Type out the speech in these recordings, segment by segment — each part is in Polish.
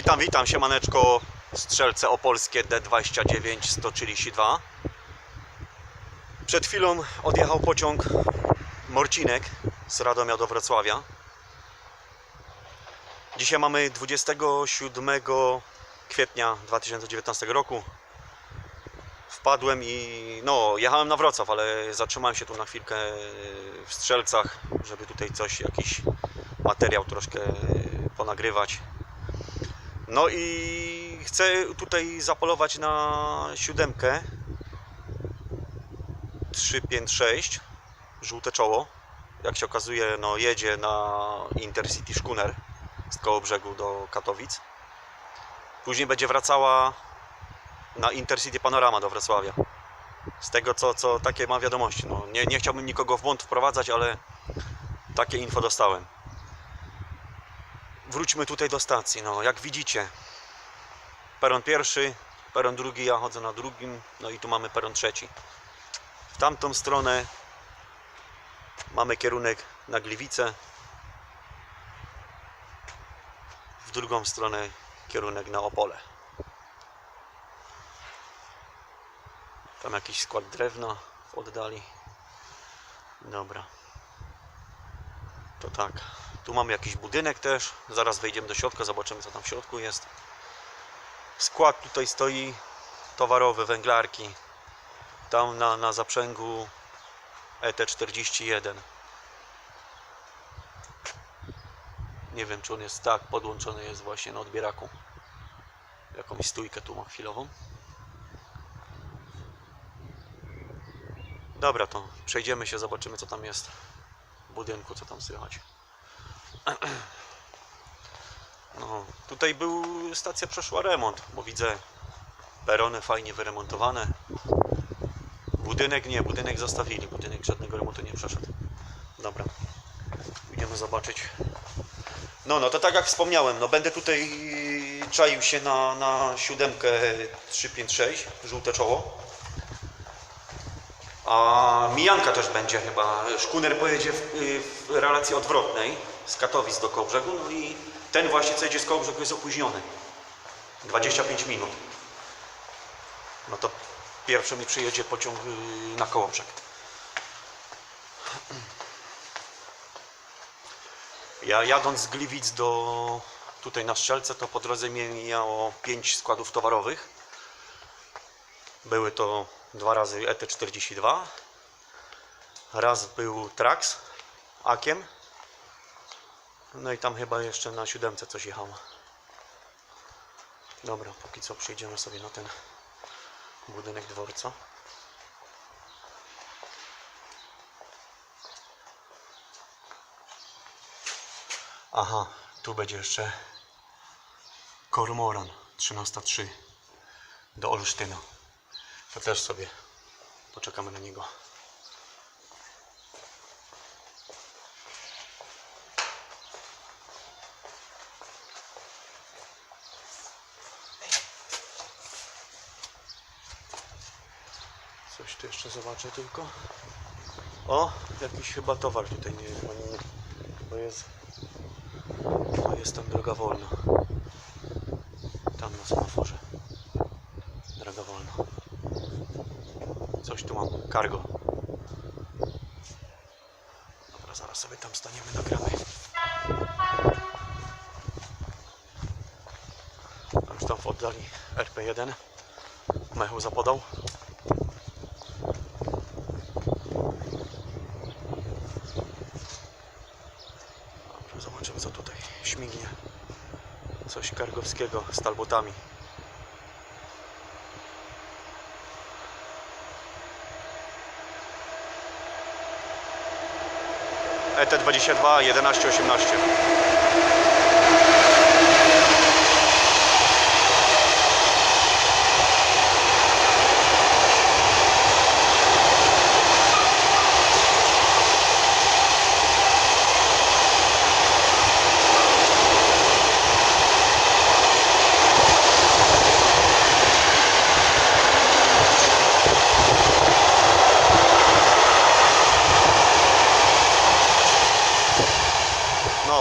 Witam, witam, siemaneczko, strzelce opolskie D29 132. Przed chwilą odjechał pociąg Morcinek z Radomia do Wrocławia. Dzisiaj mamy 27 kwietnia 2019 roku. Wpadłem i no, jechałem na Wrocław, ale zatrzymałem się tu na chwilkę w Strzelcach, żeby tutaj coś, jakiś materiał troszkę ponagrywać. No i chcę tutaj zapolować na siódemkę 356 żółte czoło. Jak się okazuje, no jedzie na Intercity Szkuner z koło brzegu do Katowic. Później będzie wracała na Intercity Panorama do Wrocławia. Z tego co, co takie ma wiadomości. No, nie, nie chciałbym nikogo w błąd wprowadzać, ale takie info dostałem wróćmy tutaj do stacji. No, jak widzicie, peron pierwszy, peron drugi, ja chodzę na drugim, no i tu mamy peron trzeci. W tamtą stronę mamy kierunek na Gliwice, w drugą stronę kierunek na Opole. Tam jakiś skład drewna w oddali. Dobra. To tak. Tu mamy jakiś budynek też. Zaraz wejdziemy do środka, zobaczymy co tam w środku jest. Skład tutaj stoi towarowy, węglarki. Tam na, na zaprzęgu E ET41. Nie wiem czy on jest tak, podłączony jest właśnie na odbieraku. Jakąś stójkę tu ma chwilową. Dobra, to przejdziemy się, zobaczymy co tam jest w budynku, co tam słychać. No, tutaj był, stacja przeszła remont, bo widzę perony fajnie wyremontowane. Budynek nie, budynek zostawili, budynek żadnego remontu nie przeszedł. Dobra, idziemy zobaczyć. No, no to tak jak wspomniałem, no będę tutaj czaił się na, na siódemkę 356, żółte czoło. A mijanka też będzie chyba. Szkuner pojedzie w, w relacji odwrotnej z Katowic do Kołbrzegu, no i ten właśnie co jedzie z Kołbrzegu jest opóźniony. 25 minut. No to pierwszy mi przyjedzie pociąg y, na Kołobrzeg. Ja jadąc z Gliwic do tutaj na Strzelce, to po drodze mnie mijało 5 składów towarowych. Były to dwa razy E ET42. Raz był Trax Akiem. No i tam chyba jeszcze na siódemce coś jechało. Dobra, póki co przejdziemy sobie na ten budynek dworca. Aha, tu będzie jeszcze Kormoran 13.3 do Olsztyna. To też sobie poczekamy na niego. Coś tu jeszcze zobaczę tylko. O, jakiś chyba towar tutaj nie wiem, nie, bo jest bo jest tam droga wolna. Tam na semaforze. Droga wolna. Coś tu mam. Cargo. Dobra, zaraz sobie tam staniemy, nagramy. Już tam w oddali RP1. Mechu zapodał. Dobrze, zobaczymy co tutaj śmignie. Coś kargowskiego z talbotami. ET22 1118.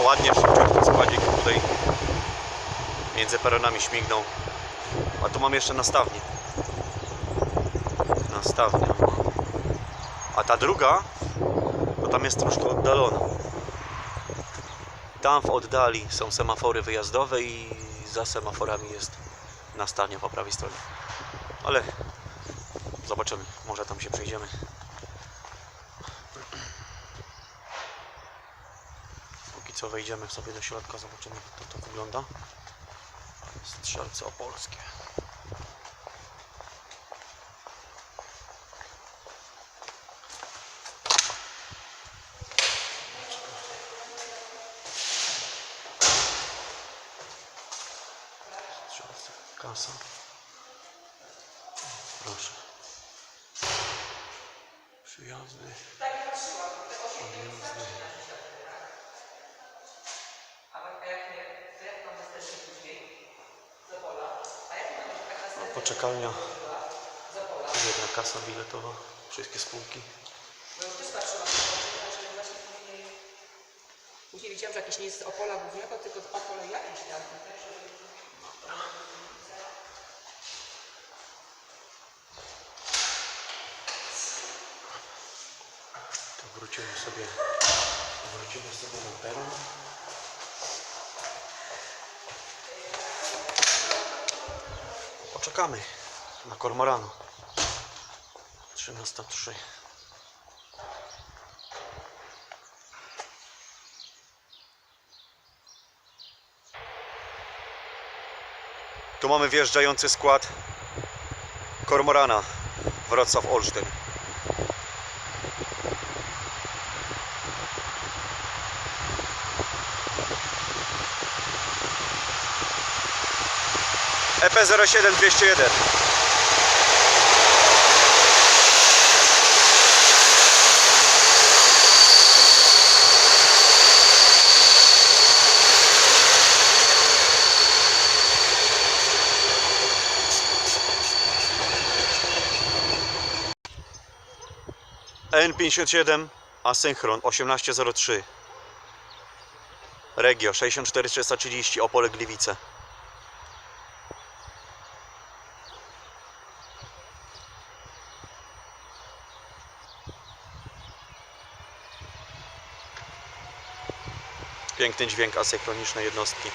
ładnie szybciutki składzik tutaj Między peronami śmignął. A tu mam jeszcze nastawnię. Nastawnia. A ta druga, to tam jest troszkę oddalona. Tam w oddali są semafory wyjazdowe i za semaforami jest nastawnia po prawej stronie. Ale zobaczymy, może tam się przejdziemy. Co wejdziemy sobie do środka, zobaczymy jak to, to wygląda. Strzelce opolskie. Strzelce, kasa. Proszę. Przyjazdy. Odjazdy. Poczekalnia. Jedna kasa biletowa. Wszystkie spółki. Bo już też patrzyłam, że właśnie później... Później widziałam, że jakieś nie jest z Opola głównego, tylko z Opola jakiś tam. To wrócimy sobie. Wrócimy sobie na peron. Poczekamy na kormorana. 13.03. Tu mamy wjeżdżający skład kormorana Wrocław-Olsztyn. EP 07 201 N57 Asynchron 1803 Regio 64330 Opole Gliwice Piękny dźwięk asynchronicznej jednostki.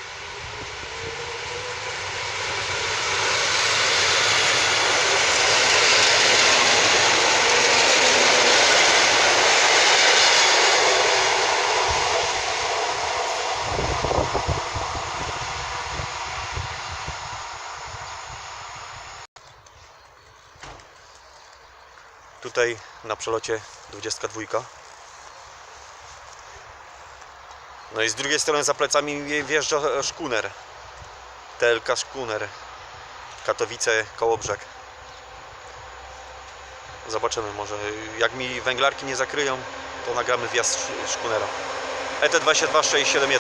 Tutaj na przelocie 22. No i z drugiej strony za plecami wjeżdża szkuner. TLK Szkuner. Katowice, Kołobrzeg. Zobaczymy może. Jak mi węglarki nie zakryją, to nagramy wjazd szkunera. ET22671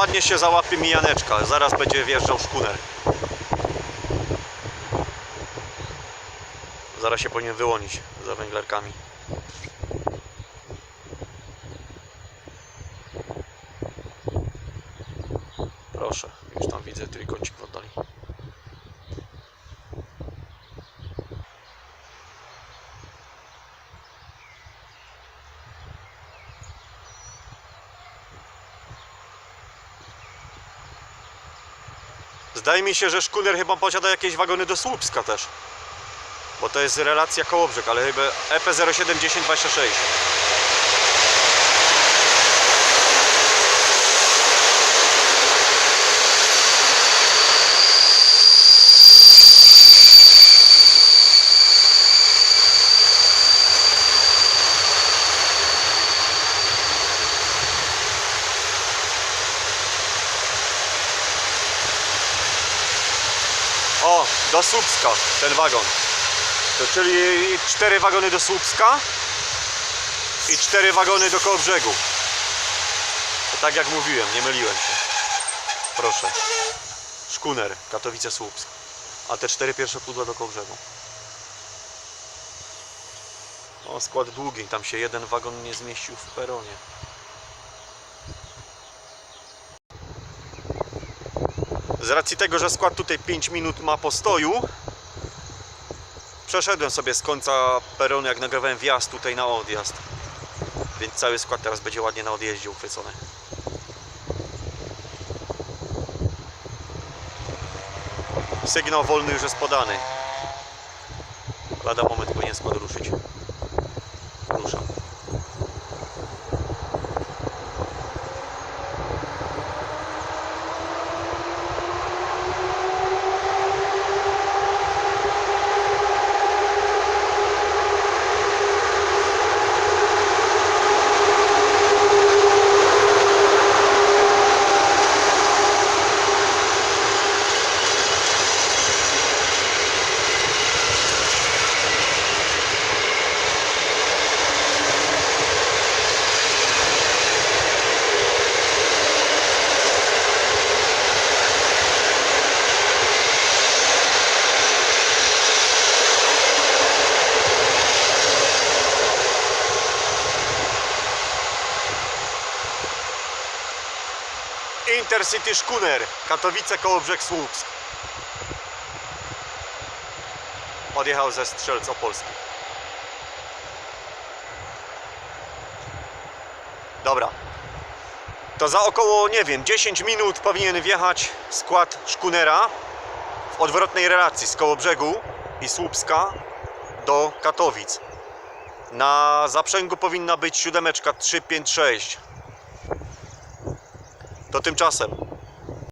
ładnie się załapie mijaneczka. Zaraz będzie wjeżdżał szkuner. Zaraz się powinien wyłonić za węglarkami. Proszę, już tam widzę trójkącik w oddali. zdaje mi się, że szkuner chyba posiada jakieś wagony do Słupska też. Bo to jest relacja Kołobrzeg, ale chyba EP07026. Do Słupska ten wagon. To czyli cztery wagony do Słupska i cztery wagony do Kołobrzegu. To tak jak mówiłem, nie myliłem się. Proszę. Szkuner, Katowice, Słupsk. A te cztery pierwsze pudła do Kołobrzegu. O, skład długi, tam się jeden wagon nie zmieścił w peronie. Z racji tego, że skład tutaj 5 minut ma postoju, przeszedłem sobie z końca peronu, jak nagrywałem wjazd tutaj na odjazd. Więc cały skład teraz będzie ładnie na odjeździe uchwycony. Sygnał wolny już jest podany. Lada moment powinien skład ruszyć. Intercity Szkuner, Katowice, Kołobrzeg, Słupsk. Odjechał ze Strzelc Opolskich. Dobra. To za około, nie wiem, 10 minut powinien wjechać skład Szkunera w odwrotnej relacji z Kołobrzegu i Słupska do Katowic. Na zaprzęgu powinna być siódemeczka 356. To tymczasem